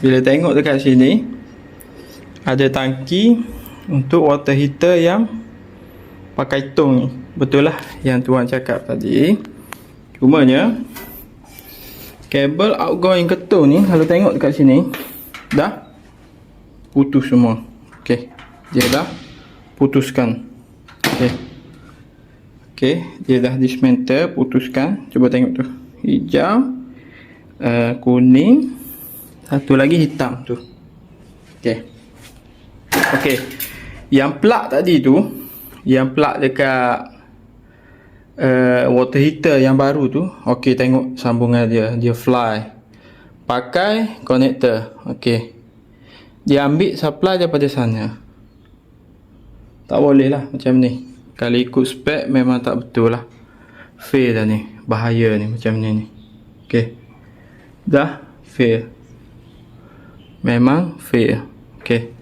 Bila tengok dekat sini ada tangki untuk water heater yang pakai tong ni. Betul lah yang tuan cakap tadi. Cumanya kabel outgoing ke tong ni kalau tengok dekat sini dah putus semua. Okey. Dia dah putuskan. Okey. Okey, dia dah dismantle, putuskan. Cuba tengok tu. Hijau, uh, kuning, satu lagi hitam tu. Okey. Okey. Yang plug tadi tu, yang plug dekat uh, water heater yang baru tu, okey tengok sambungan dia, dia fly. Pakai connector. Okey. Dia ambil supply daripada sana. Tak boleh lah macam ni. Kalau ikut spek memang tak betul lah. Fail dah ni. Bahaya ni macam ni ni. Okay. Dah fail. Memang fail. Okay.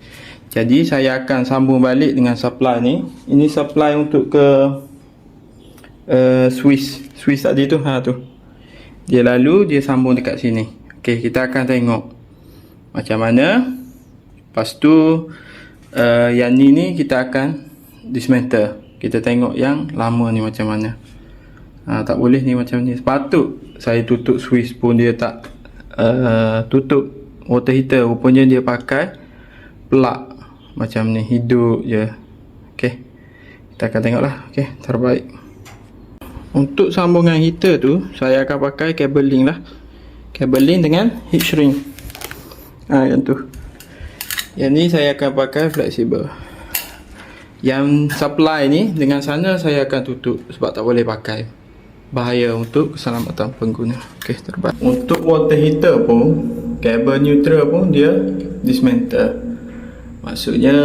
Jadi saya akan sambung balik dengan supply ni. Ini supply untuk ke uh, Swiss. Swiss tadi tu. Ha tu. Dia lalu dia sambung dekat sini. Okay. Kita akan tengok. Macam mana. Lepas tu. Uh, yang ni ni kita akan dismantle. Kita tengok yang lama ni macam mana. Ha, tak boleh ni macam ni. Sepatut saya tutup Swiss pun dia tak uh, tutup water heater. Rupanya dia pakai plug macam ni. Hidup je. Okay. Kita akan tengok lah. Okay. Terbaik. Untuk sambungan heater tu, saya akan pakai kabel link lah. Kabel link dengan heat shrink. Ha, yang tu. Yang ni saya akan pakai flexible. Yang supply ni dengan sana saya akan tutup sebab tak boleh pakai. Bahaya untuk keselamatan pengguna. Okey, terbaik. Untuk water heater pun, kabel neutral pun dia dismantle. Maksudnya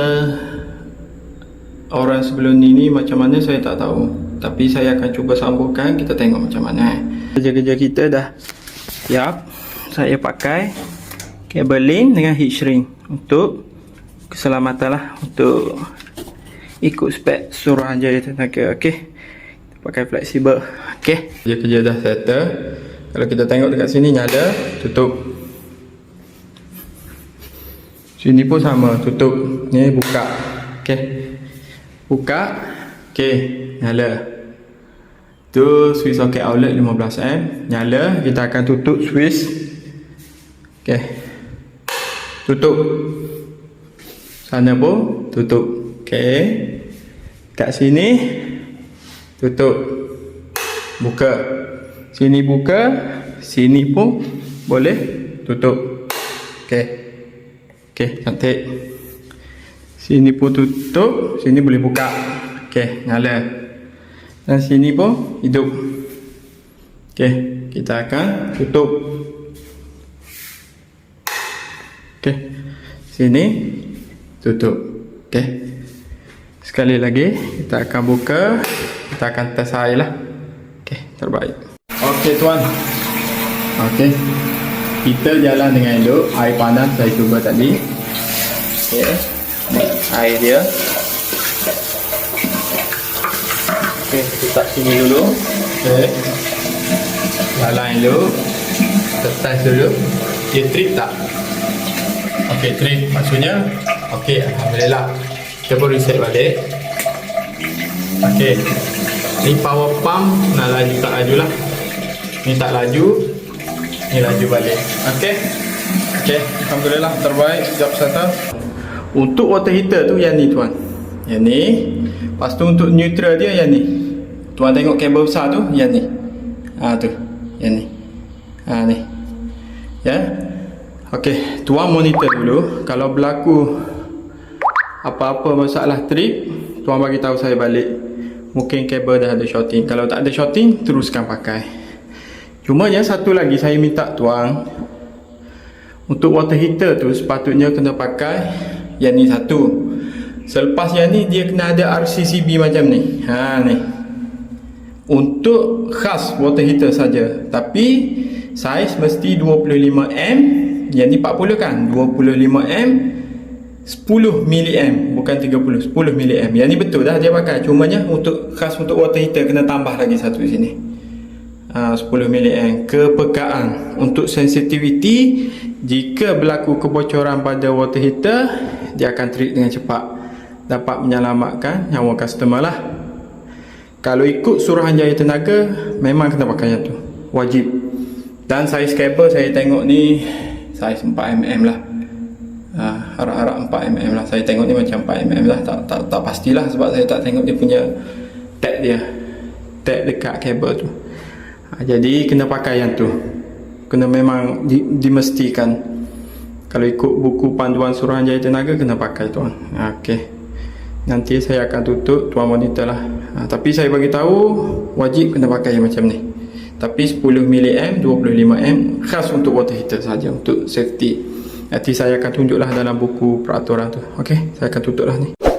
orang sebelum ni ni macam mana saya tak tahu. Tapi saya akan cuba sambungkan, kita tengok macam mana eh. Kerja-kerja kita dah siap. Saya pakai kabel link dengan heat shrink untuk keselamatan lah untuk ikut spek Suruhanjaya Tenaga okey pakai fleksibel okey kerja kerja dah settle kalau kita tengok dekat sini nyala tutup sini pun sama tutup. Ni buka. Okey. Buka. Okey nyala. Tu switch socket outlet 15A nyala kita akan tutup switch okey. Tutup. Sana pun tutup. Okey. Kat sini tutup. Buka. Sini buka sini pun boleh tutup. Okey okey cantik. Sini pun tutup sini boleh buka. Okey nyala dan sini pun hidup. Okey kita akan tutup. Okey sini tutup. Okey Sekali lagi kita akan buka. Kita akan test air lah. Ok terbaik. Ok tuan. Ok Kita jalan dengan elok. Air panas saya cuba tadi. Ok Ni air dia. Ok letak sini dulu. Ok Jalan elok. Kita test dulu. Dia trip tak? Ok trip. Maksudnya Ok Alhamdulillah. Kita pun reset balik. Ok ni power pump nak laju tak laju lah ni tak laju ni laju balik. Ok ok Alhamdulillah terbaik job settle untuk water heater tu yang ni tuan. Yang ni? Lepas tu untuk neutral dia yang ni. Tuan tengok kabel besar tu yang ni. Ha tu. Yang ni. Ha ni. Ya? Yeah? ok tuan monitor dulu. Kalau berlaku apa-apa masalah trip tuan bagi tahu saya balik. Mungkin kabel dah ada shorting. Kalau tak ada shorting teruskan pakai cuma yang satu lagi saya minta tuan untuk water heater tu sepatutnya kena pakai yang ni satu. Selepas yang ni dia kena ada RCCB macam ni. Ha ni. Untuk khas water heater saja. Tapi saiz mesti 25M yang ni 40 kan? 25M 10 mAh bukan 30 10 mAh yang ni betul dah dia pakai. Cumanya untuk khas untuk water heater kena tambah lagi satu sini ha, 10 mAh kepekaan untuk sensitivity jika berlaku kebocoran pada water heater dia akan treat dengan cepat. Dapat menyelamatkan nyawa customer lah. Kalau ikut suruhanjaya tenaga memang kena pakai yang tu. Wajib. Dan saiz kabel saya tengok ni saiz 4mm lah. Ha, harap-harap 4mm lah. Saya tengok ni macam 4mm lah. Tak, tak, tak pastilah sebab saya tak tengok dia punya tag dia. Tag dekat kabel tu jadi kena pakai yang tu. Kena memang di, dimestikan. Kalau ikut buku panduan suruhanjaya tenaga kena pakai tuan. Ha, ok nanti saya akan tutup tuan monitor lah. Ha, tapi saya bagi tahu wajib kena pakai macam ni. Tapi 10 mAh 25 khas untuk water heater saja untuk safety. Nanti saya akan tunjuklah dalam buku peraturan tu. Ok saya akan tutup lah ni